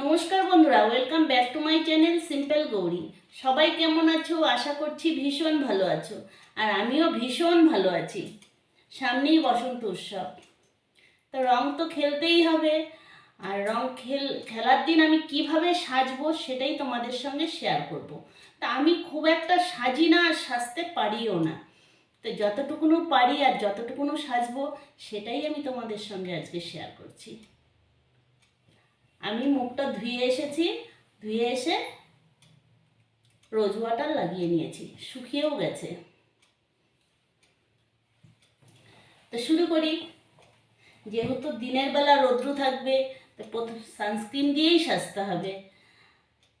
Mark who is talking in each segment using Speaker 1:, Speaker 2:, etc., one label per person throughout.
Speaker 1: নমস্কার বন্ধুরা welcome back to my channel simple Gouri সবাই কেমন আছো? আশা করছি ভীষণ ভালো আছো। আর আমিও ভীষণ ভালো আছি। সামনেই বসন্ত উৎসব। তো রং তো খেলতেই হবে। আর রং খেল, খেলার দিন আমি কীভাবে সাজবো সেটাই তোমাদের সঙ্গে শেয়ার করব। তা আমি খুব একটা সাজি না আর সাজতে পারিও না। তো যতটুকুনো পারি আর যতটুকুনো সাজবো সেটাই আমি তোমাদের সঙ্গে আজকে শেয়ার করছি। আমি মুখটা ধুয়ে এসেছি, ধুয়ে এসে রোজ ওয়াটার লাগিয়ে নিয়েছি, শুকিয়েও গেছে। তো শুরু করি। যেহেতু দিনের বেলা রৌদ্র থাকবে, তো প্রথম সানস্ক্রিন দিয়েই সাজতে হবে।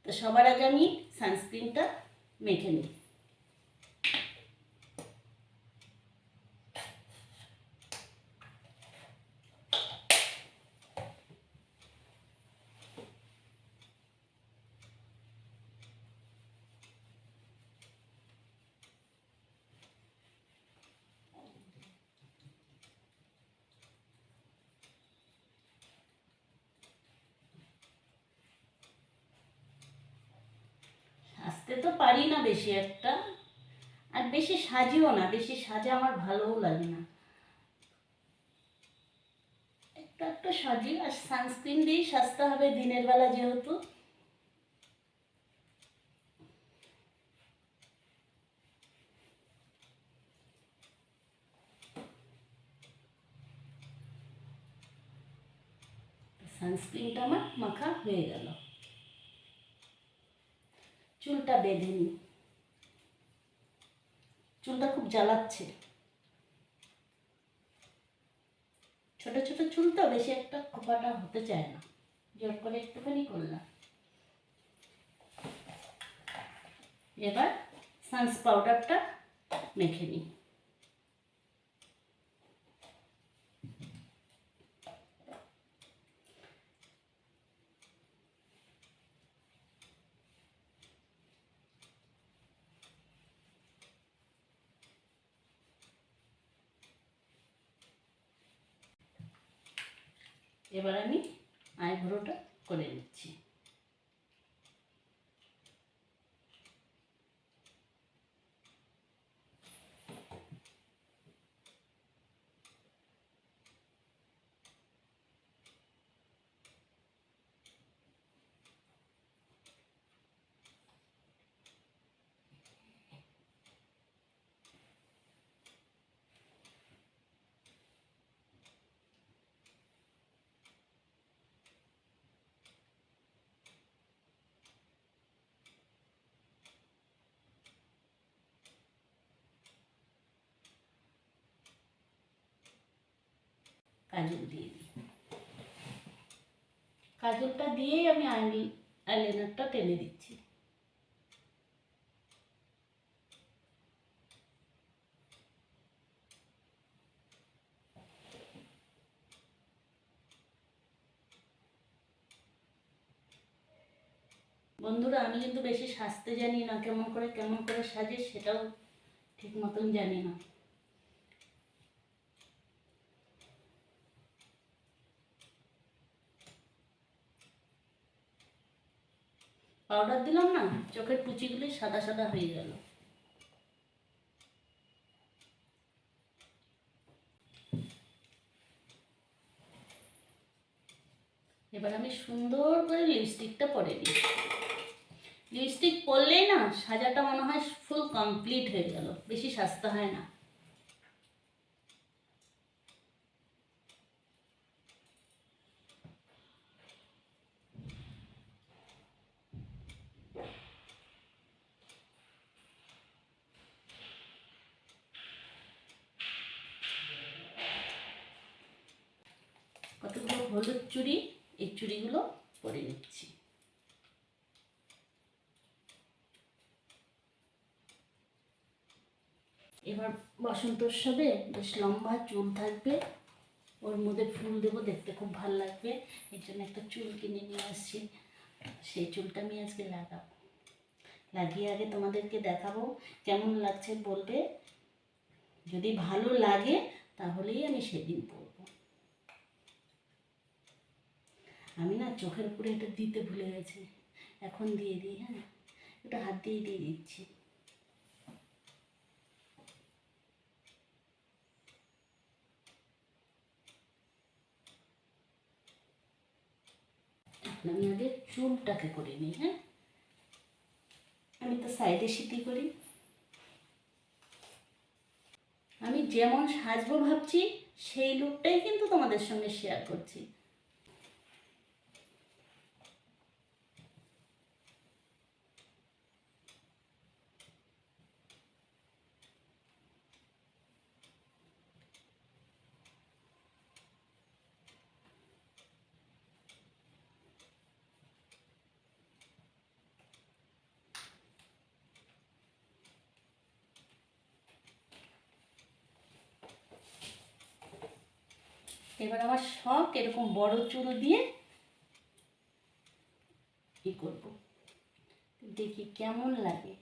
Speaker 1: তো সবার আগে আমি সানস্ক্রিনটা মেখে নিই। সাজতে তো পারি না বেশি একটা। আর বেশি সাজিও না, বেশি সাজা আমার ভালোও লাগে না। একটু একটু সাজি, আর সানস্ক্রিন দিয়েই সাজতে হবে দিনের বেলা যেহেতু। সানস্ক্রিনটা আমার মাখা হয়ে গেল। চুলটা বেঁধে নিই চুলটা খুব জ্বালাচ্ছে। ছোট ছোট চুল তো বেশি একটা খোপাটা হতে চায় না। জোর করে একটুখানি করলাম। এবার সানস পাউডারটা মেখে নিই এবার আমি আইব্রোটা করে নিচ্ছি। কাজল দিয়ে দিই। কাজলটা দিয়েই আমি আই আইলাইনারটা টেনে দিচ্ছি। বন্ধুরা, আমি কিন্তু বেশি সাজতে জানি না, কেমন করে কেমন করে সাজে সেটাও ঠিক মতন জানি না। পাউডার দিলাম না, চোখের কুচিগুলি সাদা সাদা হয়ে গেল। এবার আমি সুন্দর করে লিপস্টিকটা পরে নিই। লিপস্টিক পরলেই না, সাজাটা মনে হয় ফুল কমপ্লিট হয়ে গেল, বেশি সাজতে হয় না। হলুদ চুড়ি, এই চুড়িগুলো পরে নিচ্ছি। এবার বসন্ত উৎসবে বেশ লম্বা চুল থাকবে। ওর মধ্যে ফুল দেবো, দেখতে খুব ভালো লাগবে। এর জন্য একটা চুল কিনে নিয়ে আসছি। সেই চুলটা আমি আজকে লাগাবো। লাগিয়ে আগে তোমাদেরকে দেখাবো, কেমন লাগছে বলবে। যদি ভালো লাগে, তাহলেই আমি সেদিন পরবো আমি না চোখের উপরে এটা দিতে ভুলে গেছি। এখন দিয়ে দিই হ্যাঁ? এটা হাত দিয়ে দিয়ে দিচ্ছি। আমি আগে চুলটাকে করে নিই হ্যাঁ? আমি তো সাইডে সিটি করি। আমি যেমন সাজবো ভাবছি, সেই লুকটাই কিন্তু তোমাদের সঙ্গে শেয়ার করছি। এবার আমার সব এরকম বড় চুল দিয়ে ই করব। দেখি কেমন লাগে।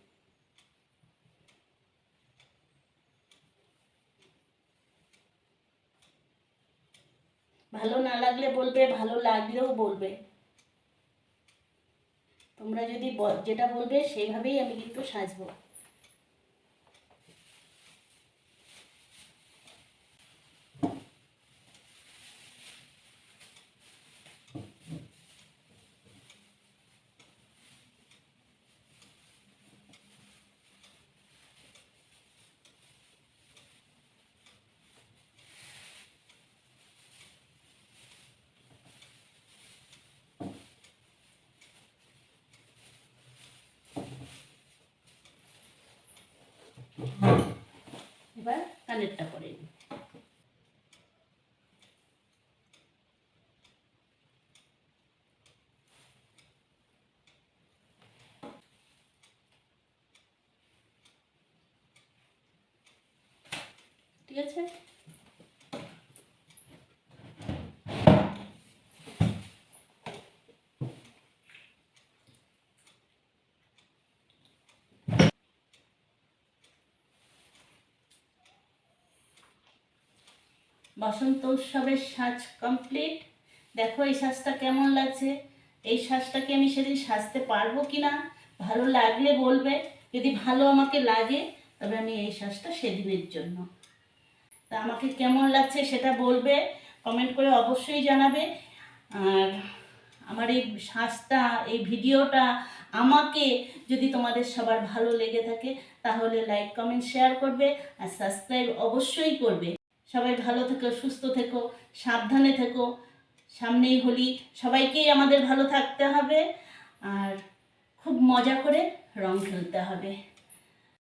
Speaker 1: ভালো না লাগলে বলবে, ভালো লাগলেও বলবে। তোমরা যদি যেটা বলবে সেইভাবেই আমি কিন্তু সাজবো। এবার কানেরটা করে নিই। ঠিক আছে? বসন্ত উৎসবের সাজ কমপ্লিট দেখো, এই সাজটা কেমন লাগছে? এই সাজটাকে আমি সেদিন সাজতে পারব কি না ভালো লাগলে বলবে। যদি ভালো আমাকে লাগে, তবে আমি এই সাজটা সেদিনের জন্য। তা আমাকে কেমন লাগছে সেটা বলবে কমেন্ট করে অবশ্যই জানাবে। আর আমার এই সাজটা, এই ভিডিওটা আমাকে যদি তোমাদের সবার ভালো লেগে থাকে, তাহলে লাইক কমেন্ট শেয়ার করবে। আর সাবস্ক্রাইব অবশ্যই করবে। সবাই ভালো থেকো, সুস্থ থেকো, সাবধানে থেকো। সামনেই হোলি। সবাইকেই আমাদের ভালো থাকতে হবে আর খুব মজা করে রং খেলতে হবে।